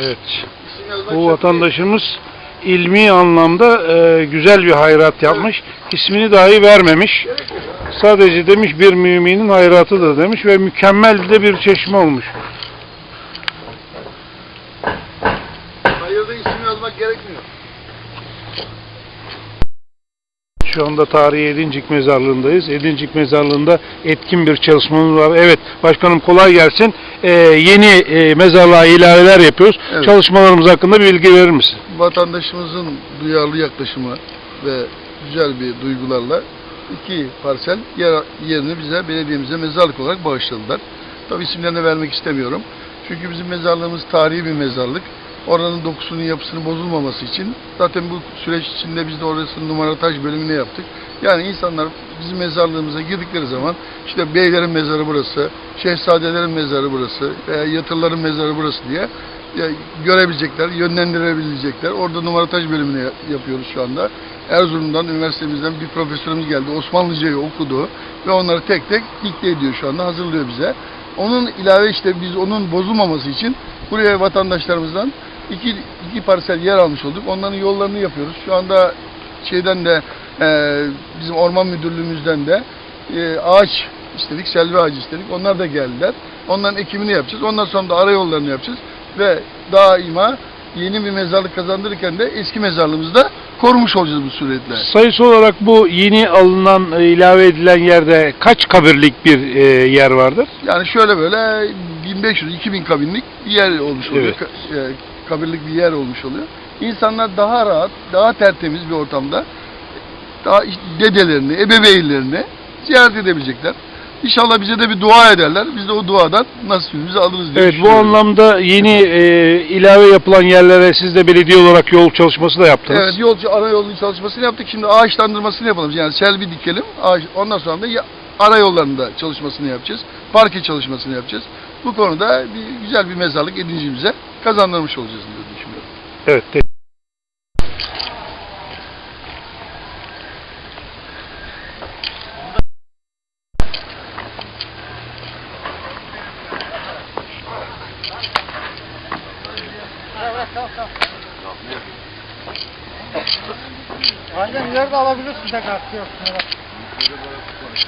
Evet. Bu vatandaşımız ilmi anlamda e, güzel bir hayrat yapmış. İsmini dahi vermemiş. Sadece demiş bir müminin hayratıdır demiş ve mükemmel de bir çeşme olmuş. Hayırda isim yazmak gerekmiyor. Şu anda tarihi Edincik Mezarlığı'ndayız. Edincik Mezarlığı'nda etkin bir çalışmamız var. Evet başkanım kolay gelsin. E, yeni e, mezarlığa ilaveler yapıyoruz. Evet. Çalışmalarımız hakkında bir bilgi verir misin? Vatandaşımızın duyarlı yaklaşımı ve güzel bir duygularla iki parsel yer, yerini bize, belediyemize mezarlık olarak bağışladılar. Tabi isimlerini vermek istemiyorum. Çünkü bizim mezarlığımız tarihi bir mezarlık. Oranın dokusunun yapısının bozulmaması için zaten bu süreç içinde biz de orasının numarataj bölümüne yaptık. Yani insanlar bizim mezarlığımıza girdikleri zaman işte beylerin mezarı burası, şehzadelerin mezarı burası veya yatırların mezarı burası diye görebilecekler, yönlendirebilecekler. Orada numarataj bölümünü ya- yapıyoruz şu anda. Erzurum'dan, üniversitemizden bir profesörümüz geldi. Osmanlıcayı okudu ve onları tek tek dikte ediyor şu anda, hazırlıyor bize. Onun ilave işte biz onun bozulmaması için buraya vatandaşlarımızdan iki, iki parsel yer almış olduk. Onların yollarını yapıyoruz. Şu anda şeyden de e, bizim orman müdürlüğümüzden de e, ağaç istedik, selvi ağacı istedik. Onlar da geldiler. Onların ekimini yapacağız. Ondan sonra da ara yollarını yapacağız. Ve daima yeni bir mezarlık kazandırırken de eski mezarlığımızı da korumuş olacağız bu suretle. Sayısı olarak bu yeni alınan, e, ilave edilen yerde kaç kabirlik bir e, yer vardır? Yani şöyle böyle 1500-2000 kabinlik bir yer olmuş oluyor. Evet. E, kabirlik bir yer olmuş oluyor. İnsanlar daha rahat, daha tertemiz bir ortamda daha işte dedelerini, ebeveynlerini ziyaret edebilecekler. İnşallah bize de bir dua ederler. Biz de o duadan nasibimizi alırız diye Evet bu anlamda yeni e, ilave yapılan yerlere siz de belediye olarak yol çalışması da yaptınız. Evet yolcu ara yolun çalışmasını yaptık. Şimdi ağaçlandırmasını yapalım. Yani selvi dikelim. Ağaç, ondan sonra da ya- ara yollarında çalışmasını yapacağız. Parke çalışmasını yapacağız. Bu konuda bir, güzel bir mezarlık edincimize kazandırmış olacağız diye düşünüyorum. Evet. te- Aynen ileride alabilirsin tekrar. Yok. Evet.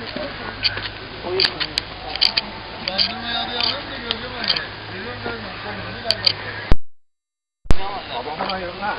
Babamın ayırına.